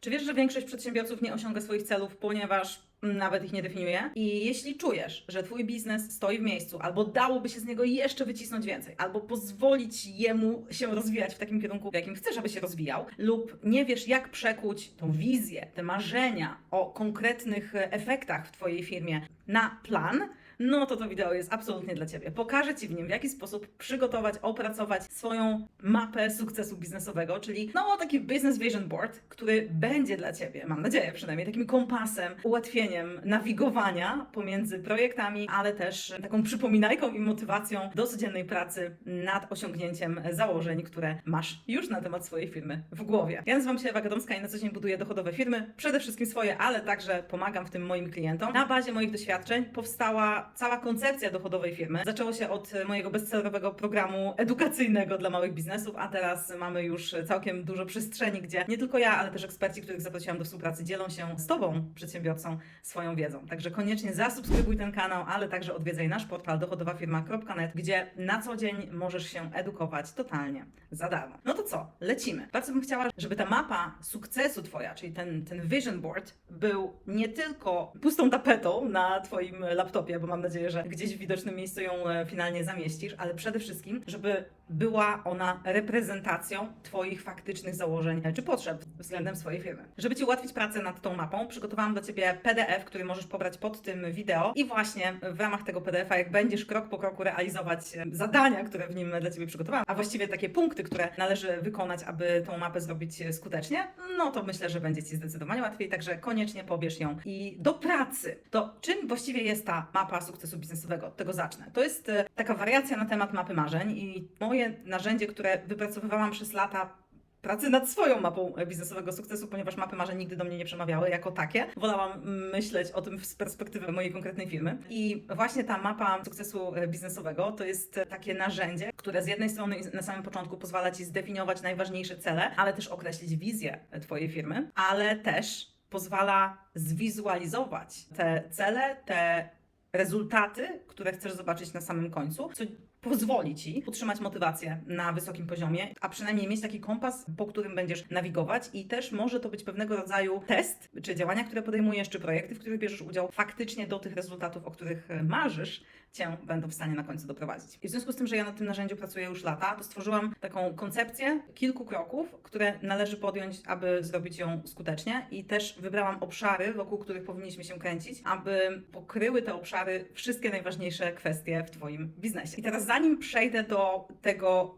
Czy wiesz, że większość przedsiębiorców nie osiąga swoich celów, ponieważ nawet ich nie definiuje? I jeśli czujesz, że twój biznes stoi w miejscu, albo dałoby się z niego jeszcze wycisnąć więcej, albo pozwolić jemu się rozwijać w takim kierunku, w jakim chcesz, aby się rozwijał, lub nie wiesz, jak przekuć tą wizję, te marzenia o konkretnych efektach w twojej firmie na plan, no to to wideo jest absolutnie dla Ciebie. Pokażę Ci w nim, w jaki sposób przygotować, opracować swoją mapę sukcesu biznesowego, czyli no taki business vision board, który będzie dla Ciebie, mam nadzieję przynajmniej, takim kompasem, ułatwieniem nawigowania pomiędzy projektami, ale też taką przypominajką i motywacją do codziennej pracy nad osiągnięciem założeń, które masz już na temat swojej firmy w głowie. Ja nazywam się Ewa Gadomska i na co dzień buduję dochodowe firmy, przede wszystkim swoje, ale także pomagam w tym moim klientom. Na bazie moich doświadczeń powstała cała koncepcja dochodowej firmy. Zaczęło się od mojego bestsellerowego programu edukacyjnego dla małych biznesów, a teraz mamy już całkiem dużo przestrzeni, gdzie nie tylko ja, ale też eksperci, których zaprosiłam do współpracy, dzielą się z Tobą, przedsiębiorcą, swoją wiedzą. Także koniecznie zasubskrybuj ten kanał, ale także odwiedzaj nasz portal dochodowafirma.net, gdzie na co dzień możesz się edukować totalnie za darmo. No to co? Lecimy. Bardzo bym chciała, żeby ta mapa sukcesu Twoja, czyli ten, ten vision board, był nie tylko pustą tapetą na Twoim laptopie, bo mam nadzieję, że gdzieś w widocznym miejscu ją e, finalnie zamieścisz, ale przede wszystkim, żeby była ona reprezentacją Twoich faktycznych założeń czy potrzeb względem swojej firmy. Żeby Ci ułatwić pracę nad tą mapą, przygotowałam dla Ciebie PDF, który możesz pobrać pod tym wideo i właśnie w ramach tego PDF-a, jak będziesz krok po kroku realizować e, zadania, które w nim dla Ciebie przygotowałam, a właściwie takie punkty, które należy wykonać, aby tą mapę zrobić e, skutecznie, no to myślę, że będzie Ci zdecydowanie łatwiej, także koniecznie pobierz ją. I do pracy. To czym właściwie jest ta mapa sukcesu biznesowego? Od tego zacznę. To jest e, taka wariacja na temat mapy marzeń i moje narzędzie, które wypracowywałam przez lata pracy nad swoją mapą biznesowego sukcesu, ponieważ mapy marzeń nigdy do mnie nie przemawiały jako takie. Wolałam myśleć o tym z perspektywy mojej konkretnej firmy. I właśnie ta mapa sukcesu biznesowego to jest takie narzędzie, które z jednej strony na samym początku pozwala Ci zdefiniować najważniejsze cele, ale też określić wizję Twojej firmy, ale też pozwala zwizualizować te cele, te rezultaty, które chcesz zobaczyć na samym końcu, co pozwoli Ci utrzymać motywację na wysokim poziomie, a przynajmniej mieć taki kompas, po którym będziesz nawigować i też może to być pewnego rodzaju test, czy działania, które podejmujesz, czy projekty, w których bierzesz udział, faktycznie do tych rezultatów, o których e, marzysz, Cię będą w stanie na końcu doprowadzić. I w związku z tym, że ja nad tym narzędziu pracuję już lata, to stworzyłam taką koncepcję kilku kroków, które należy podjąć, aby zrobić ją skutecznie i też wybrałam obszary, wokół których powinniśmy się kręcić, aby pokryły te obszary wszystkie najważniejsze kwestie w Twoim biznesie. I teraz zanim przejdę do tego,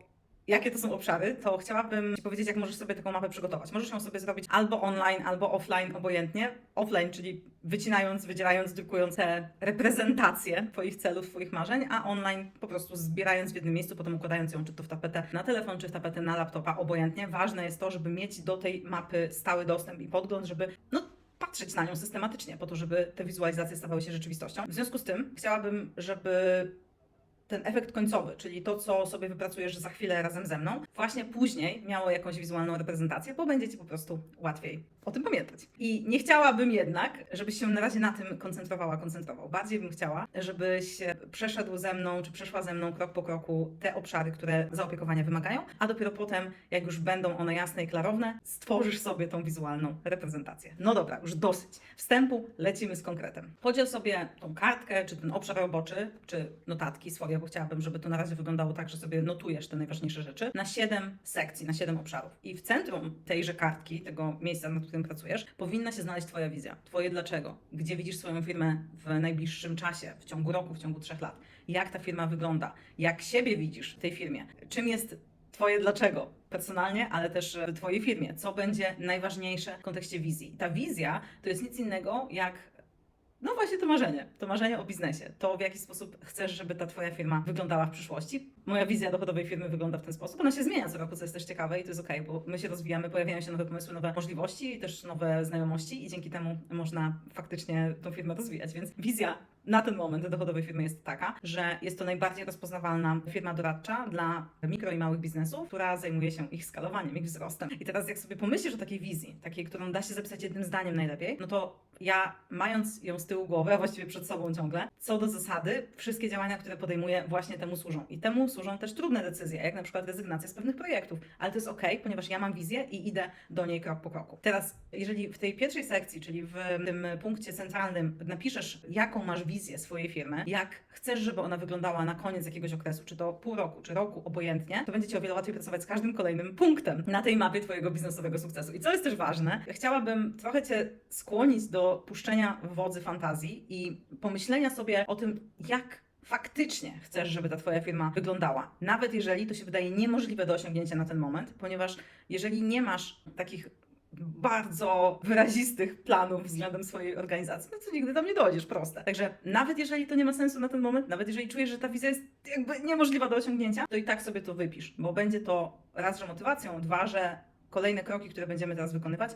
jakie to są obszary, to chciałabym Ci powiedzieć, jak możesz sobie taką mapę przygotować. Możesz ją sobie zrobić albo online, albo offline, obojętnie. Offline, czyli wycinając, wydzielając, drukując reprezentacje Twoich celów, Twoich marzeń, a online po prostu zbierając w jednym miejscu, potem układając ją czy to w tapetę na telefon, czy w tapetę na laptopa, obojętnie. Ważne jest to, żeby mieć do tej mapy stały dostęp i podgląd, żeby no, patrzeć na nią systematycznie, po to, żeby te wizualizacje stawały się rzeczywistością. W związku z tym chciałabym, żeby ten efekt końcowy, czyli to, co sobie wypracujesz za chwilę razem ze mną, właśnie później miało jakąś wizualną reprezentację, bo będzie Ci po prostu łatwiej o tym pamiętać. I nie chciałabym jednak, żebyś się na razie na tym koncentrowała, koncentrował. Bardziej bym chciała, żebyś przeszedł ze mną, czy przeszła ze mną krok po kroku te obszary, które zaopiekowania wymagają, a dopiero potem, jak już będą one jasne i klarowne, stworzysz sobie tą wizualną reprezentację. No dobra, już dosyć. Wstępu, lecimy z konkretem. Podziel sobie tą kartkę, czy ten obszar roboczy, czy notatki swoje, chciałabym, żeby to na razie wyglądało tak, że sobie notujesz te najważniejsze rzeczy, na siedem sekcji, na siedem obszarów. I w centrum tejże kartki, tego miejsca, nad którym pracujesz, powinna się znaleźć Twoja wizja. Twoje dlaczego. Gdzie widzisz swoją firmę w najbliższym czasie, w ciągu roku, w ciągu trzech lat. Jak ta firma wygląda. Jak siebie widzisz w tej firmie. Czym jest Twoje dlaczego personalnie, ale też w Twojej firmie. Co będzie najważniejsze w kontekście wizji. Ta wizja to jest nic innego jak no właśnie to marzenie, to marzenie o biznesie, to w jaki sposób chcesz, żeby ta Twoja firma wyglądała w przyszłości. Moja wizja dochodowej firmy wygląda w ten sposób. Ona się zmienia co roku, co jest też ciekawe i to jest okej, bo my się rozwijamy, pojawiają się nowe pomysły, nowe możliwości, też nowe znajomości i dzięki temu można faktycznie tą firmę rozwijać. Więc wizja na ten moment dochodowej firmy jest taka, że jest to najbardziej rozpoznawalna firma doradcza dla mikro i małych biznesów, która zajmuje się ich skalowaniem, ich wzrostem. I teraz jak sobie pomyślisz o takiej wizji, takiej, którą da się zapisać jednym zdaniem najlepiej, no to ja mając ją z tyłu głowy, a właściwie przed sobą ciągle, co do zasady, wszystkie działania, które podejmuję właśnie temu służą. I temu służą służą też trudne decyzje, jak na przykład rezygnacja z pewnych projektów, ale to jest ok, ponieważ ja mam wizję i idę do niej krok po kroku. Teraz, jeżeli w tej pierwszej sekcji, czyli w tym punkcie centralnym napiszesz, jaką masz wizję swojej firmy, jak chcesz, żeby ona wyglądała na koniec jakiegoś okresu, czy to pół roku, czy roku, obojętnie, to będzie Ci o wiele łatwiej pracować z każdym kolejnym punktem na tej mapie Twojego biznesowego sukcesu. I co jest też ważne, chciałabym trochę Cię skłonić do puszczenia wodzy fantazji i pomyślenia sobie o tym, jak faktycznie chcesz, żeby ta Twoja firma wyglądała. Nawet jeżeli to się wydaje niemożliwe do osiągnięcia na ten moment, ponieważ jeżeli nie masz takich bardzo wyrazistych planów względem swojej organizacji, no to nigdy tam nie dojdziesz, proste. Także nawet jeżeli to nie ma sensu na ten moment, nawet jeżeli czujesz, że ta wizja jest jakby niemożliwa do osiągnięcia, to i tak sobie to wypisz, bo będzie to raz, że motywacją, dwa, że kolejne kroki, które będziemy teraz wykonywać,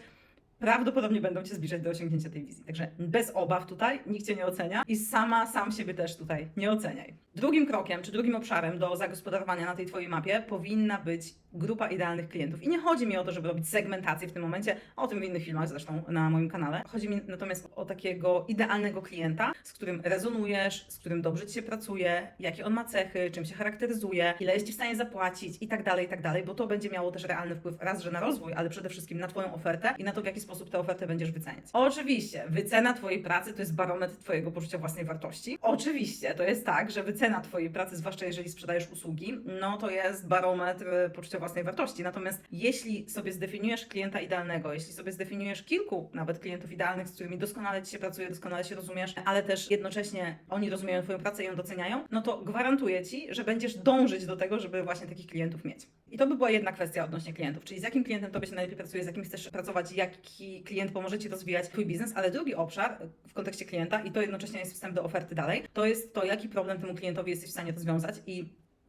prawdopodobnie będą Cię zbliżać do osiągnięcia tej wizji. Także bez obaw tutaj, nikt Cię nie ocenia i sama, sam siebie też tutaj nie oceniaj. Drugim krokiem, czy drugim obszarem do zagospodarowania na tej Twojej mapie powinna być grupa idealnych klientów. I nie chodzi mi o to, żeby robić segmentację w tym momencie, o tym w innych filmach zresztą na moim kanale. Chodzi mi natomiast o takiego idealnego klienta, z którym rezonujesz, z którym dobrze Ci się pracuje, jakie on ma cechy, czym się charakteryzuje, ile jest Ci w stanie zapłacić i tak dalej, i tak dalej, bo to będzie miało też realny wpływ raz, że na rozwój, ale przede wszystkim na Twoją ofertę i na to, w jaki sposób tę ofertę będziesz wyceniać. Oczywiście, wycena Twojej pracy to jest barometr Twojego poczucia własnej wartości. Oczywiście, to jest tak, że wycena Twojej pracy, zwłaszcza jeżeli sprzedajesz usługi, no to jest barometr poczucia własnej wartości. Natomiast jeśli sobie zdefiniujesz klienta idealnego, jeśli sobie zdefiniujesz kilku nawet klientów idealnych, z którymi doskonale Ci się pracuje, doskonale się rozumiesz, ale też jednocześnie oni rozumieją Twoją pracę i ją doceniają, no to gwarantuję Ci, że będziesz dążyć do tego, żeby właśnie takich klientów mieć. I to by była jedna kwestia odnośnie klientów, czyli z jakim klientem Tobie się najlepiej pracuje, z jakim chcesz pracować, jaki klient pomoże Ci rozwijać Twój biznes, ale drugi obszar w kontekście klienta, i to jednocześnie jest wstęp do oferty dalej, to jest to, jaki problem temu klientowi jesteś w stanie rozwiązać i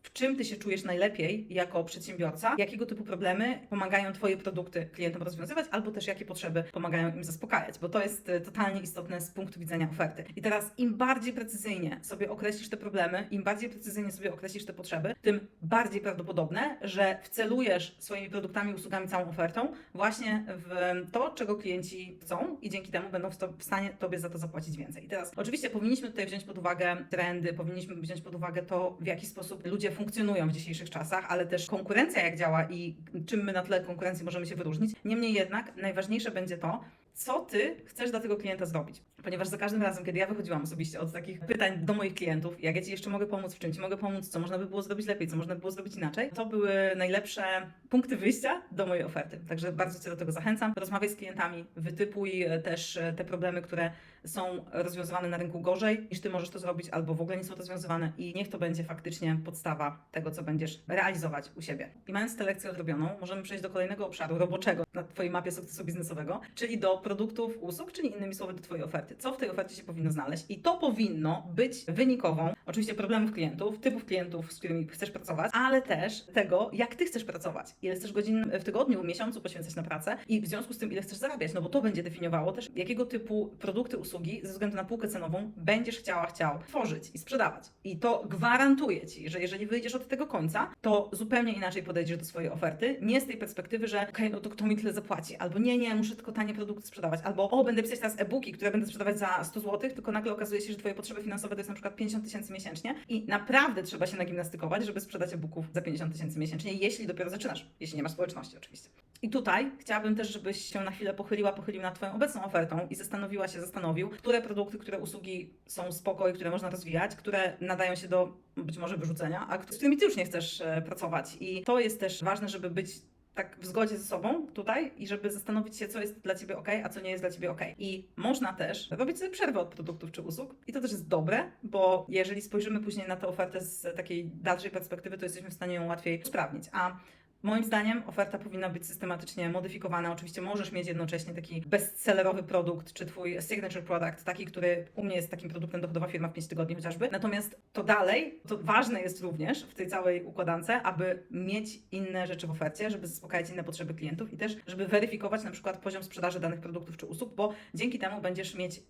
w czym ty się czujesz najlepiej jako przedsiębiorca, jakiego typu problemy pomagają Twoje produkty klientom rozwiązywać, albo też jakie potrzeby pomagają im zaspokajać, bo to jest e, totalnie istotne z punktu widzenia oferty. I teraz im bardziej precyzyjnie sobie określisz te problemy, im bardziej precyzyjnie sobie określisz te potrzeby, tym bardziej prawdopodobne, że wcelujesz swoimi produktami, usługami, całą ofertą właśnie w to, czego klienci chcą i dzięki temu będą w stanie Tobie za to zapłacić więcej. I teraz oczywiście powinniśmy tutaj wziąć pod uwagę trendy, powinniśmy wziąć pod uwagę to, w jaki sposób ludzie funkcjonują w dzisiejszych czasach, ale też konkurencja jak działa i czym my na tle konkurencji możemy się wyróżnić. Niemniej jednak najważniejsze będzie to, co ty chcesz dla tego klienta zrobić. Ponieważ za każdym razem, kiedy ja wychodziłam osobiście od takich pytań do moich klientów, jak ja ci jeszcze mogę pomóc, w czym ci mogę pomóc, co można by było zrobić lepiej, co można by było zrobić inaczej, to były najlepsze punkty wyjścia do mojej oferty. Także bardzo cię do tego zachęcam. Rozmawiaj z klientami, wytypuj e, też e, te problemy, które są rozwiązywane na rynku gorzej niż ty możesz to zrobić, albo w ogóle nie są rozwiązywane i niech to będzie faktycznie podstawa tego, co będziesz realizować u siebie. I mając tę lekcję odrobioną, możemy przejść do kolejnego obszaru roboczego na twojej mapie sukcesu biznesowego, czyli do produktów, usług, czyli innymi słowy do twojej oferty. Co w tej ofercie się powinno znaleźć? I to powinno być wynikową, oczywiście problemów klientów, typów klientów, z którymi chcesz pracować, ale też tego, jak ty chcesz pracować. Ile chcesz godzin w tygodniu, miesiącu poświęcać na pracę i w związku z tym, ile chcesz zarabiać, no bo to będzie definiowało też, jakiego typu produkty, usługi ze względu na półkę cenową będziesz chciała, chciał tworzyć i sprzedawać. I to gwarantuje ci, że jeżeli wyjdziesz od tego końca, to zupełnie inaczej podejdziesz do swojej oferty. Nie z tej perspektywy, że okej, no to kto mi tyle zapłaci, albo nie, nie, muszę tylko tanie produkty sprzedawać, albo o, będę pisać teraz e-booki, które będę sprzedawać za 100 zł, tylko nagle okazuje się, że twoje potrzeby finansowe to jest na przykład 50 tysięcy miesięcznie i naprawdę trzeba się nagimnastykować, żeby sprzedać e-booków za 50 tysięcy miesięcznie, jeśli dopiero zaczynasz, jeśli nie masz społeczności oczywiście. I tutaj chciałabym też, żebyś się na chwilę pochyliła, pochylił nad Twoją obecną ofertą i zastanowiła się, zastanowił, które produkty, które usługi są spoko i które można rozwijać, które nadają się do być może wyrzucenia, a z którymi Ty już nie chcesz e, pracować. I to jest też ważne, żeby być tak w zgodzie ze sobą tutaj i żeby zastanowić się, co jest dla Ciebie ok, a co nie jest dla Ciebie ok. I można też robić sobie przerwę od produktów czy usług i to też jest dobre, bo jeżeli spojrzymy później na tę ofertę z takiej dalszej perspektywy, to jesteśmy w stanie ją łatwiej usprawnić. A Moim zdaniem oferta powinna być systematycznie modyfikowana. Oczywiście możesz mieć jednocześnie taki bestsellerowy produkt, czy twój signature product, taki, który u mnie jest takim produktem dochodowa firma w 5 tygodni chociażby. Natomiast to dalej, to ważne jest również w tej całej układance, aby mieć inne rzeczy w ofercie, żeby zaspokajać inne potrzeby klientów i też, żeby weryfikować na przykład poziom sprzedaży danych produktów czy usług, bo dzięki temu będziesz mieć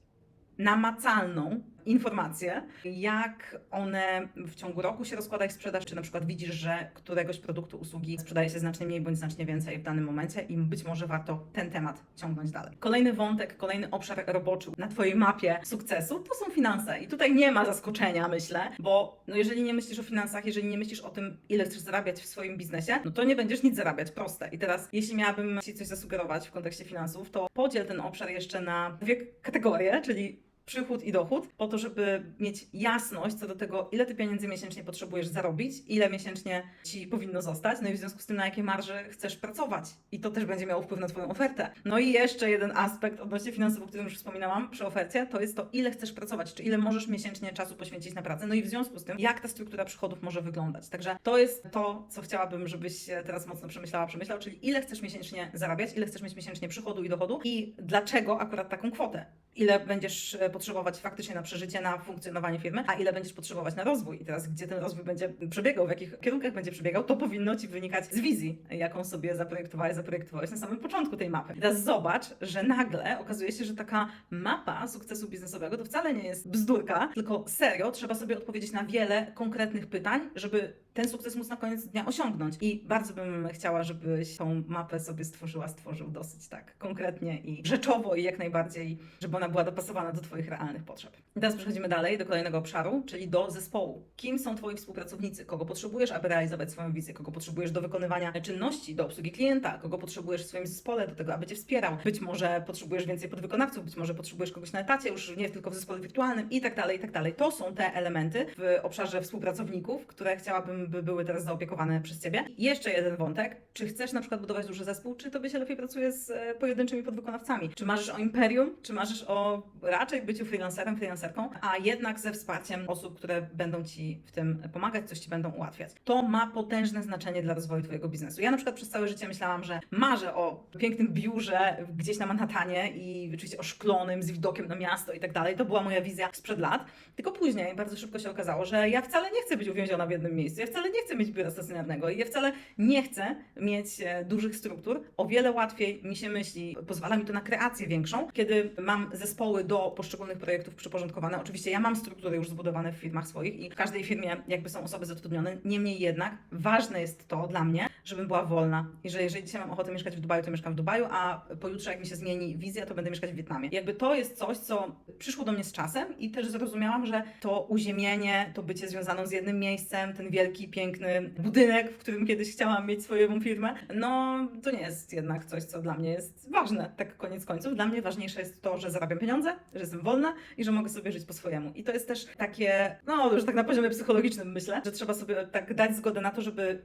namacalną informacje, jak one w ciągu roku się rozkłada ich sprzedaż, czy na przykład widzisz, że któregoś produktu, usługi sprzedaje się znacznie mniej bądź znacznie więcej w danym momencie i być może warto ten temat ciągnąć dalej. Kolejny wątek, kolejny obszar roboczy na Twojej mapie sukcesu to są finanse. I tutaj nie ma zaskoczenia, myślę, bo no jeżeli nie myślisz o finansach, jeżeli nie myślisz o tym, ile chcesz zarabiać w swoim biznesie, no to nie będziesz nic zarabiać. Proste. I teraz, jeśli miałabym Ci coś zasugerować w kontekście finansów, to podziel ten obszar jeszcze na dwie kategorie, czyli przychód i dochód, po to, żeby mieć jasność co do tego, ile ty pieniędzy miesięcznie potrzebujesz zarobić, ile miesięcznie ci powinno zostać, no i w związku z tym, na jakiej marży chcesz pracować. I to też będzie miało wpływ na Twoją ofertę. No i jeszcze jeden aspekt odnośnie finansów, o którym już wspominałam przy ofercie, to jest to, ile chcesz pracować, czy ile możesz miesięcznie czasu poświęcić na pracę. No i w związku z tym, jak ta struktura przychodów może wyglądać. Także to jest to, co chciałabym, żebyś teraz mocno przemyślała, przemyślał, czyli ile chcesz miesięcznie zarabiać, ile chcesz mieć miesięcznie przychodu i dochodu i dlaczego akurat taką kwotę. Ile będziesz e, potrzebować faktycznie na przeżycie, na funkcjonowanie firmy, a ile będziesz potrzebować na rozwój. I teraz, gdzie ten rozwój będzie przebiegał, w jakich kierunkach będzie przebiegał, to powinno Ci wynikać z wizji, jaką sobie zaprojektowałeś, zaprojektowałeś na samym początku tej mapy. I teraz zobacz, że nagle okazuje się, że taka mapa sukcesu biznesowego to wcale nie jest bzdurka, tylko serio trzeba sobie odpowiedzieć na wiele konkretnych pytań, żeby ten sukces móc na koniec dnia osiągnąć. I bardzo bym chciała, żebyś tą mapę sobie stworzyła, stworzył dosyć tak konkretnie i rzeczowo i jak najbardziej, żeby ona była dopasowana do Twoich realnych potrzeb. I teraz przechodzimy dalej do kolejnego obszaru, czyli do zespołu. Kim są Twoi współpracownicy? Kogo potrzebujesz, aby realizować swoją wizję? Kogo potrzebujesz do wykonywania czynności, do obsługi klienta? Kogo potrzebujesz w swoim zespole do tego, aby Cię wspierał? Być może potrzebujesz więcej podwykonawców, być może potrzebujesz kogoś na etacie, już nie tylko w zespole wirtualnym i tak dalej, i tak dalej. To są te elementy w obszarze współpracowników, które chciałabym, by były teraz zaopiekowane przez Ciebie. Jeszcze jeden wątek. Czy chcesz na przykład budować duży zespół, czy Tobie się lepiej pracuje z e, pojedynczymi podwykonawcami? Czy marzysz o imperium, czy marzysz o raczej byciu freelancerem, freelancerką, a jednak ze wsparciem osób, które będą Ci w tym pomagać, coś Ci będą ułatwiać. To ma potężne znaczenie dla rozwoju Twojego biznesu. Ja na przykład przez całe życie myślałam, że marzę o pięknym biurze gdzieś na Manhattanie i oczywiście oszklonym, z widokiem na miasto i tak dalej. To była moja wizja sprzed lat. Tylko później bardzo szybko się okazało, że ja wcale nie chcę być uwięziona w jednym miejscu. Ja wcale nie chcę mieć biura stacjonarnego i ja wcale nie chcę mieć e, dużych struktur. O wiele łatwiej mi się myśli, pozwala mi to na kreację większą, kiedy mam zespoły do poszczególnych projektów przyporządkowane. Oczywiście ja mam struktury już zbudowane w firmach swoich i w każdej firmie jakby są osoby zatrudnione. Niemniej jednak ważne jest to dla mnie, żebym była wolna i że jeżeli dzisiaj mam ochotę mieszkać w Dubaju, to mieszkam w Dubaju, a pojutrze jak mi się zmieni wizja, to będę mieszkać w Wietnamie. Jakby to jest coś, co przyszło do mnie z czasem i też zrozumiałam, że to uziemienie, to bycie związaną z jednym miejscem, ten wielki, piękny budynek, w którym kiedyś chciałam mieć swoją firmę, no to nie jest jednak coś, co dla mnie jest ważne, tak koniec końców. Dla mnie ważniejsze jest to, że zarabiam pieniądze, że jestem wolna i że mogę sobie żyć po swojemu. I to jest też takie, no już tak na poziomie psychologicznym myślę, że trzeba sobie tak dać zgodę na to, żeby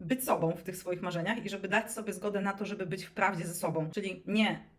być sobą w tych swoich marzeniach i żeby dać sobie zgodę na to, żeby być w prawdzie ze sobą. Czyli nie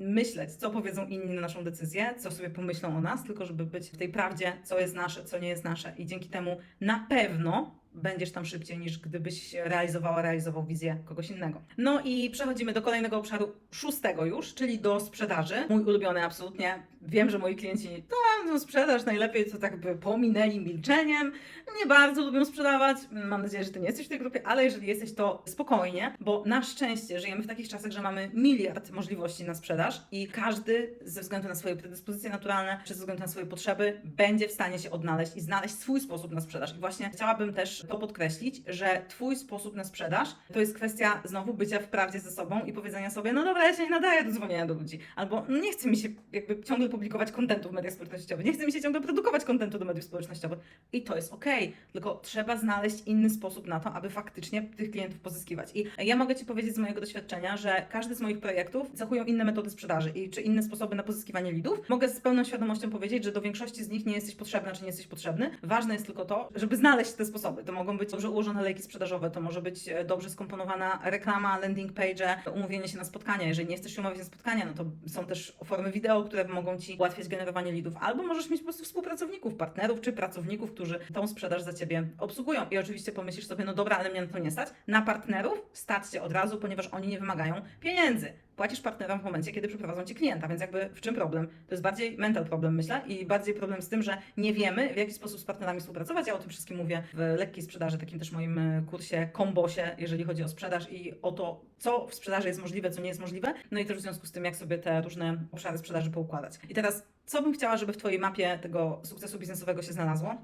myśleć, co powiedzą inni na naszą decyzję, co sobie pomyślą o nas, tylko żeby być w tej prawdzie, co jest nasze, co nie jest nasze. I dzięki temu na pewno będziesz tam szybciej niż gdybyś realizowała, realizował wizję kogoś innego. No i przechodzimy do kolejnego obszaru, szóstego już, czyli do sprzedaży. Mój ulubiony absolutnie. Wiem, że moi klienci, to no, sprzedaż najlepiej to tak by pominęli milczeniem. Nie bardzo lubią sprzedawać. Mam nadzieję, że ty nie jesteś w tej grupie, ale jeżeli jesteś, to spokojnie, bo na szczęście żyjemy w takich czasach, że mamy miliard możliwości na sprzedaż i każdy ze względu na swoje predyspozycje naturalne, czy ze względu na swoje potrzeby, będzie w stanie się odnaleźć i znaleźć swój sposób na sprzedaż. I właśnie chciałabym też to podkreślić, że Twój sposób na sprzedaż to jest kwestia znowu bycia w prawdzie ze sobą i powiedzenia sobie, no dobra, ja się nie nadaję do dzwonienia do ludzi. Albo no nie chce mi się jakby ciągle publikować kontentu w mediach społecznościowych, nie chce mi się ciągle produkować kontentu do mediów społecznościowych. I to jest okej, tylko trzeba znaleźć inny sposób na to, aby faktycznie tych klientów pozyskiwać. I ja mogę Ci powiedzieć z mojego doświadczenia, że każdy z moich projektów cechują inne metody sprzedaży i czy inne sposoby na pozyskiwanie lidów. Mogę z pełną świadomością powiedzieć, że do większości z nich nie jesteś potrzebna, czy nie jesteś potrzebny. Ważne jest tylko to, żeby znaleźć te sposoby. To mogą być dobrze ułożone lejki sprzedażowe, to może być e, dobrze skomponowana reklama, landing page, umówienie się na spotkania. Jeżeli nie chcesz się na spotkania, no to są też formy wideo, które mogą Ci ułatwiać generowanie lidów, albo możesz mieć po prostu współpracowników, partnerów czy pracowników, którzy tą sprzedaż za Ciebie obsługują. I oczywiście pomyślisz sobie, no dobra, ale mnie na to nie stać. Na partnerów stać się od razu, ponieważ oni nie wymagają pieniędzy. Płacisz partnerom w momencie, kiedy przyprowadzą ci klienta, więc jakby w czym problem? To jest bardziej mental problem, myślę, i bardziej problem z tym, że nie wiemy, w jaki sposób z partnerami współpracować. Ja o tym wszystkim mówię w lekkiej sprzedaży, takim też moim e, kursie kombosie, jeżeli chodzi o sprzedaż i o to, co w sprzedaży jest możliwe, co nie jest możliwe, no i też w związku z tym, jak sobie te różne obszary sprzedaży poukładać. I teraz, co bym chciała, żeby w Twojej mapie tego sukcesu biznesowego się znalazło?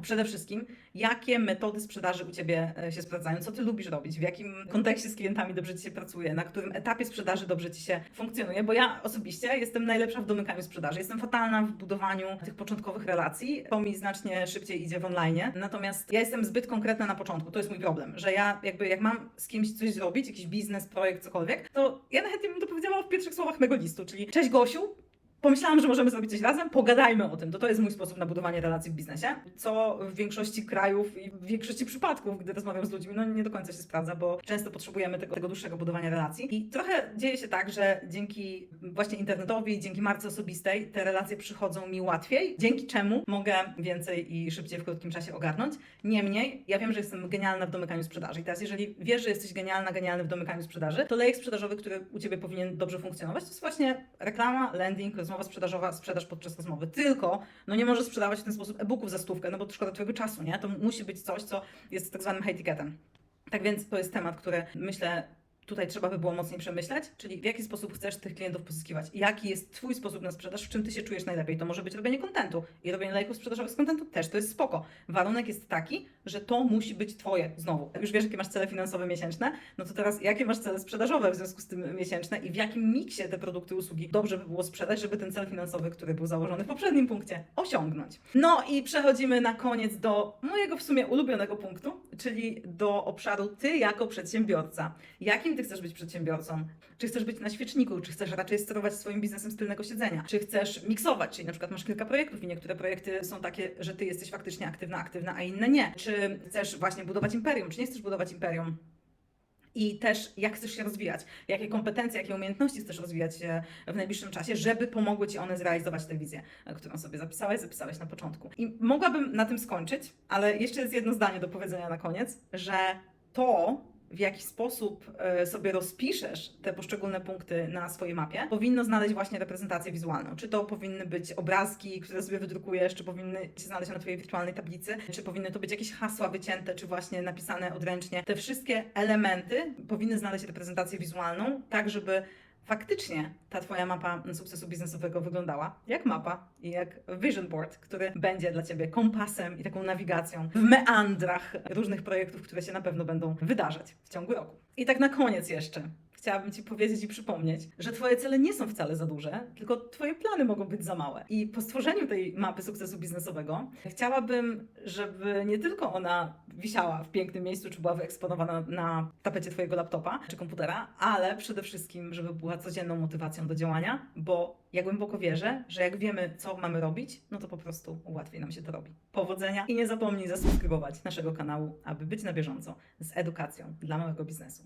Przede wszystkim, jakie metody sprzedaży u Ciebie e, się sprawdzają, co Ty lubisz robić, w jakim kontekście z klientami dobrze Ci się pracuje, na którym etapie sprzedaży dobrze Ci się funkcjonuje, bo ja osobiście jestem najlepsza w domykaniu sprzedaży, jestem fatalna w budowaniu tych początkowych relacji, to mi znacznie szybciej idzie w online, natomiast ja jestem zbyt konkretna na początku, to jest mój problem, że ja jakby jak mam z kimś coś zrobić, jakiś biznes, projekt, cokolwiek, to ja najchętniej bym to powiedziała w pierwszych słowach mego listu, czyli cześć Gosiu, Pomyślałam, że możemy zrobić coś razem, pogadajmy o tym. To to jest mój sposób na budowanie relacji w biznesie, co w większości krajów i w większości przypadków, gdy rozmawiam z ludźmi, no nie do końca się sprawdza, bo często potrzebujemy tego, tego dłuższego budowania relacji. I trochę dzieje się tak, że dzięki właśnie internetowi, dzięki marce osobistej, te relacje przychodzą mi łatwiej, dzięki czemu mogę więcej i szybciej w krótkim czasie ogarnąć. Niemniej, ja wiem, że jestem genialna w domykaniu sprzedaży. I teraz, jeżeli wiesz, że jesteś genialna, genialny w domykaniu sprzedaży, to lejek sprzedażowy, który u Ciebie powinien dobrze funkcjonować, to jest właśnie reklama, landing, rozmowa sprzedażowa, sprzedaż podczas rozmowy. Tylko, no nie możesz sprzedawać w ten sposób e-booków za stówkę, no bo to szkoda Twojego czasu, nie? To musi być coś, co jest tak zwanym high ticketem. Tak więc to jest temat, który myślę, tutaj trzeba by było mocniej przemyśleć, czyli w jaki sposób chcesz tych klientów pozyskiwać, jaki jest Twój sposób na sprzedaż, w czym Ty się czujesz najlepiej. To może być robienie kontentu i robienie lejków sprzedażowych z kontentu też, to jest spoko. Warunek jest taki, że to musi być Twoje znowu. Jak już wiesz, jakie masz cele finansowe miesięczne, no to teraz jakie masz cele sprzedażowe w związku z tym miesięczne i w jakim miksie te produkty, usługi dobrze by było sprzedać, żeby ten cel finansowy, który był założony w poprzednim punkcie, osiągnąć. No i przechodzimy na koniec do mojego w sumie ulubionego punktu, czyli do obszaru Ty jako przedsiębiorca. Jakim Ty chcesz być przedsiębiorcą? Czy chcesz być na świeczniku, czy chcesz raczej sterować swoim biznesem z tylnego siedzenia? Czy chcesz miksować, czyli na przykład masz kilka projektów i niektóre projekty są takie, że Ty jesteś faktycznie aktywna, aktywna, a inne nie? Czy chcesz właśnie budować imperium, czy nie chcesz budować imperium? I też jak chcesz się rozwijać, jakie kompetencje, jakie umiejętności chcesz rozwijać e, w najbliższym czasie, żeby pomogły Ci one zrealizować tę wizję, e, którą sobie zapisałeś, zapisałeś na początku. I mogłabym na tym skończyć, ale jeszcze jest jedno zdanie do powiedzenia na koniec, że to, w jaki sposób e, sobie rozpiszesz te poszczególne punkty na swojej mapie, powinno znaleźć właśnie reprezentację wizualną. Czy to powinny być obrazki, które sobie wydrukujesz, czy powinny się znaleźć na Twojej wirtualnej tablicy, czy powinny to być jakieś hasła wycięte, czy właśnie napisane odręcznie. Te wszystkie elementy powinny znaleźć reprezentację wizualną, tak żeby faktycznie ta Twoja mapa sukcesu biznesowego wyglądała jak mapa i jak vision board, który będzie dla Ciebie kompasem i taką nawigacją w meandrach różnych projektów, które się na pewno będą wydarzać w ciągu roku. I tak na koniec jeszcze. Chciałabym Ci powiedzieć i przypomnieć, że Twoje cele nie są wcale za duże, tylko Twoje plany mogą być za małe. I po stworzeniu tej mapy sukcesu biznesowego chciałabym, żeby nie tylko ona wisiała w pięknym miejscu, czy była wyeksponowana na tapecie Twojego laptopa czy komputera, ale przede wszystkim, żeby była codzienną motywacją do działania, bo ja głęboko wierzę, że jak wiemy, co mamy robić, no to po prostu łatwiej nam się to robi. Powodzenia i nie zapomnij zasubskrybować naszego kanału, aby być na bieżąco z edukacją dla małego biznesu.